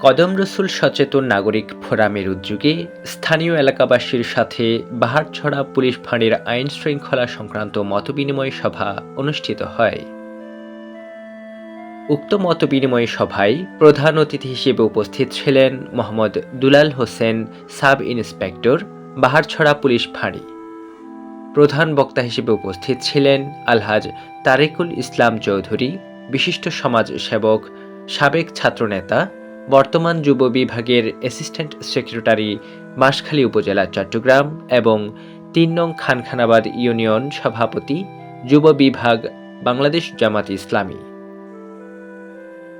কদম রসুল সচেতন নাগরিক ফোরামের উদ্যোগে স্থানীয় এলাকাবাসীর সাথে বাহারছড়া পুলিশ ফাঁড়ির আইন শৃঙ্খলা সংক্রান্ত মতবিনিময় সভা অনুষ্ঠিত হয়। উক্ত মতবিনিময় সভায় প্রধান অতিথি হিসেবে উপস্থিত ছিলেন Mohammad Dulal Hossain, sub inspector, Baharchhara police ফাঁড়ি। প্রধান বক্তা হিসেবে উপস্থিত ছিলেন আলহাজ তারেকুল ইসলাম চৌধুরী, বিশিষ্ট সমাজ সেবক, সাবেক ছাত্রনেতা বর্তমান যুব বিভাগের অ্যাসিস্ট্যান্ট সেক্রেটারি বাঁশখালী উপজেলা চট্টগ্রাম এবং তিন নং খানখানাবাদ ইউনিয়ন সভাপতি যুব বিভাগ বাংলাদেশ জামাত ইসলামী।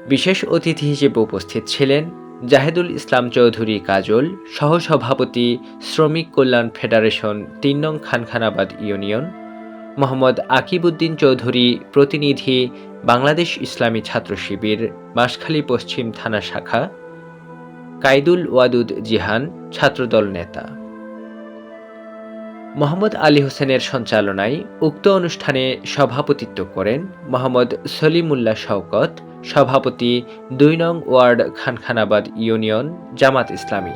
বিশেষ অতিথি হিসেবে উপস্থিত ছিলেন জাহেদুল ইসলাম চৌধুরী কাজল, সহসভাপতি শ্রমিক কল্যাণ ফেডারেশন তিন নং খানখানাবাদ ইউনিয়ন, মোহাম্মদ আকিবউদ্দিন চৌধুরী প্রতিনিধি বাংলাদেশ ইসলামী ছাত্র শিবির বাঁশখালী পশ্চিম থানা শাখা কাইদুল ওয়াদুদ জিহান, ছাত্রদল নেতা। মোহাম্মদ আলী হোসেনের সঞ্চালনায় উক্ত অনুষ্ঠানে সভাপতিত্ব করেন মোহাম্মদ সলিমুল্লাহ শওকত, সভাপতি দুই নং word Khankhanabad union, Jamaat Islami.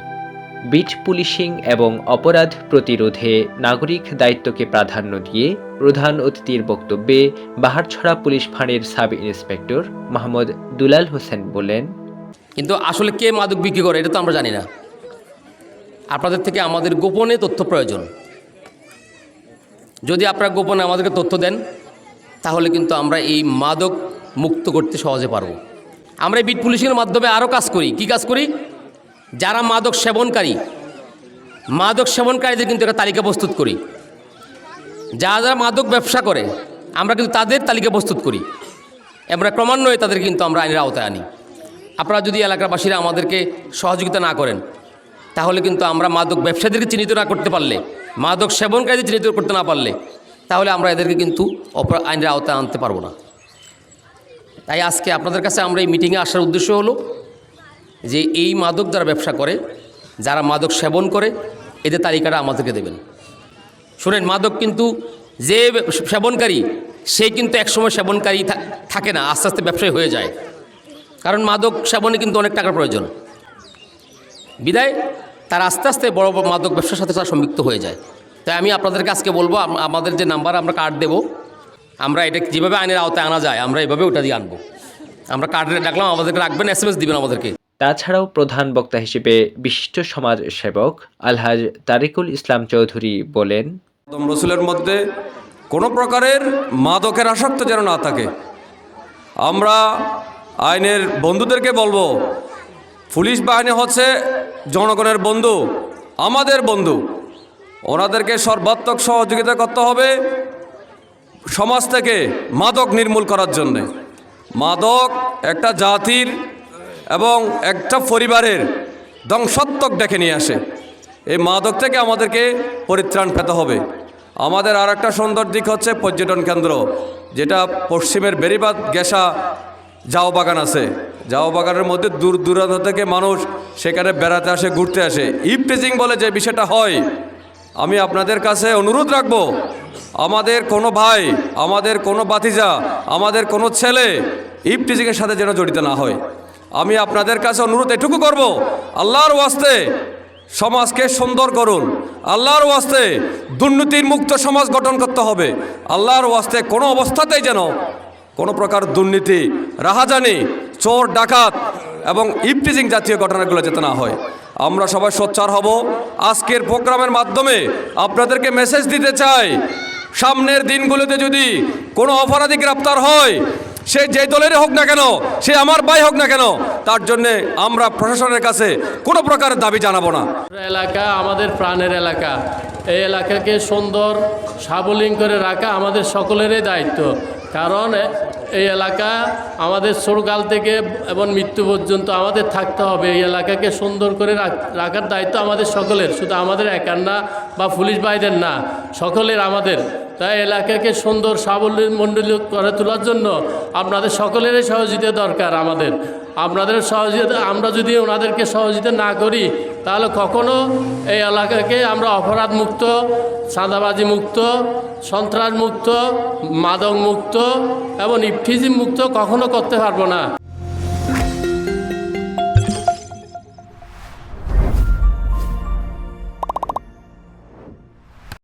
Bit policing এবং অপরাধ প্রতিরোধে নাগরিক দায়িত্বকে প্রাধান্য দিয়ে প্রধান অতিথির বক্তব্যে বাহারছড়া পুলিশ ফাঁড়ির সাব ইন্সপেক্টর মোহাম্মদ দুলাল হোসেন বলেন, কিন্তু আসলে কে মাদক বিক্রি করে এটা তো আমরা জানি না। আপনাদের থেকে আমাদের গোপনে তথ্য প্রয়োজন। যদি আপনারা গোপনে আমাদেরকে তথ্য দেন, তাহলে কিন্তু আমরা এই মাদক মুক্ত করতে সহজে পারব। আমরা বিট পুলিশিংয়ের মাধ্যমে আরও কাজ করি। কি কাজ করি? যারা মাদক সেবনকারী, মাদক সেবনকারীদের কিন্তু একটা তালিকা প্রস্তুত করি। যারা যারা মাদক ব্যবসা করে, আমরা কিন্তু তাদের তালিকা প্রস্তুত করি। আমরা ক্রমান্বয়ে তাদের কিন্তু আমরা আইনের আওতায় আনি। আপনারা যদি এলাকাবাসীরা আমাদেরকে সহযোগিতা না করেন, তাহলে কিন্তু আমরা মাদক ব্যবসায়ীদেরকে চিহ্নিত না করতে পারলে, মাদক সেবনকারীদের চিহ্নিত করতে না পারলে, তাহলে আমরা এদেরকে কিন্তু অপরাধ আইনের আওতায় আনতে পারব না। তাই আজকে আপনাদের কাছে আমরা এই মিটিংয়ে আসার উদ্দেশ্য হলো যে এই মাদক যারা ব্যবসা করে, যারা মাদক সেবন করে, এদের তালিকাটা আমাদেরকে দেবেন। শুনেন, মাদক কিন্তু যে সেবনকারী, সে কিন্তু একসময় সেবনকারী থাকে না, আস্তে আস্তে ব্যবসায়ী হয়ে যায়। কারণ মাদক সেবনে কিন্তু অনেক টাকার প্রয়োজন। বিদায়, তার আস্তে আস্তে বড় বড় মাদক ব্যবসার সাথে তারা সম্পৃক্ত হয়ে যায়। তাই আমি আপনাদেরকে আজকে বলব আমাদের যে নাম্বার, আমরা কার্ড দেব। আমরা এটা যেভাবে আইনের আওতায় আনা যায়, আমরা এভাবে ওটা দিয়ে আনব। আমরা কার্ডে ডাকলাম, আমাদেরকে রাখবেন এস এম এস দেবেন আমাদেরকে। তাছাড়াও প্রধান বক্তা হিসেবে বিশিষ্ট সমাজ সেবক আলহাজ তারিকুল ইসলাম চৌধুরী বলেন রসুলের মধ্যে কোনো প্রকারের মাদকের আসক্ত যেন না থাকে। আমরা আইনের বন্ধুদেরকে বলব, পুলিশ বাহিনী হচ্ছে জনগণের বন্ধু, আমাদের বন্ধু। ওনাদেরকে সর্বাত্মক সহযোগিতা করতে হবে সমাজ থেকে মাদক নির্মূল করার জন্যে। মাদক একটা জাতির এবং একটা পরিবারের ধ্বংসাত্মক ডেকে নিয়ে আসে। এই মাদক থেকে আমাদেরকে পরিত্রাণ পেতে হবে। আমাদের আর একটা সুন্দর দিক হচ্ছে পর্যটন কেন্দ্র, যেটা পশ্চিমের বেরিবাদ গেসা জাও বাগান আছে। জাও বাগানের মধ্যে দূর দূরান্ত থেকে মানুষ সেখানে বেড়াতে আসে, ঘুরতে আসে। ইপটিজিং বলে যে বিষয়টা হয়, আমি আপনাদের কাছে অনুরোধ রাখব, আমাদের কোনো ভাই, আমাদের কোনো বাতিজা আমাদের কোনো ছেলে ইপটিজিংয়ের সাথে যেন জড়িত না হয়। আমি আপনাদের কাছে অনুরোধ এটুকু করব, আল্লাহর ওয়াস্তে সমাজকে সুন্দর করুন। আল্লাহর ওয়াস্তে দুর্নীতির মুক্ত সমাজ গঠন করতে হবে। আল্লাহর ওয়াস্তে কোনো অবস্থাতেই যেন কোনো প্রকার দুর্নীতি, রাহাজানি, চোর, ডাকাত এবং ইপটিজিং জাতীয় ঘটনাগুলো যেতে না হয়। আমরা সবাই সোচ্চার হব। আজকের প্রোগ্রামের মাধ্যমে আপনাদেরকে মেসেজ দিতে চাই। সামনের দিনগুলোতে যদি কোনো অপরাধী গ্রেপ্তার হয় সে যে দলেরই হোক না কেন, সে আমার ভাই হোক না কেন, তার জন্যে আমরা প্রশাসনের কাছে কোনো প্রকার দাবি জানাব না। এলাকা আমাদের প্রাণের এলাকা। এই এলাকাকে সুন্দর সাবলীন করে রাখা আমাদের সকলেরই দায়িত্ব। কারণ এই এলাকা আমাদের সরকাল থেকে এবং মৃত্যু পর্যন্ত আমাদের থাকতে হবে। এই এলাকাকে সুন্দর করে রাখার দায়িত্ব আমাদের সকলের। শুধু আমাদের একার না বা পুলিশ ভাইদের না, সকলের আমাদের। তাই এলাকাকে সুন্দর সাবলম্বী করে তোলার জন্য আপনাদের সকলেরই সহযোগিতা দরকার আমাদের। আপনাদের সহযোগিতা, আমরা যদি ওনাদেরকে সহযোগিতা না করি, তাহলে কখনো এই এলাকাকে আমরা অপরাধ মুক্ত, চাঁদাবাজি মুক্ত, সন্ত্রাস মুক্ত, মাদক মুক্ত এবং ইফটিজিম মুক্ত কখনো করতে পারব না।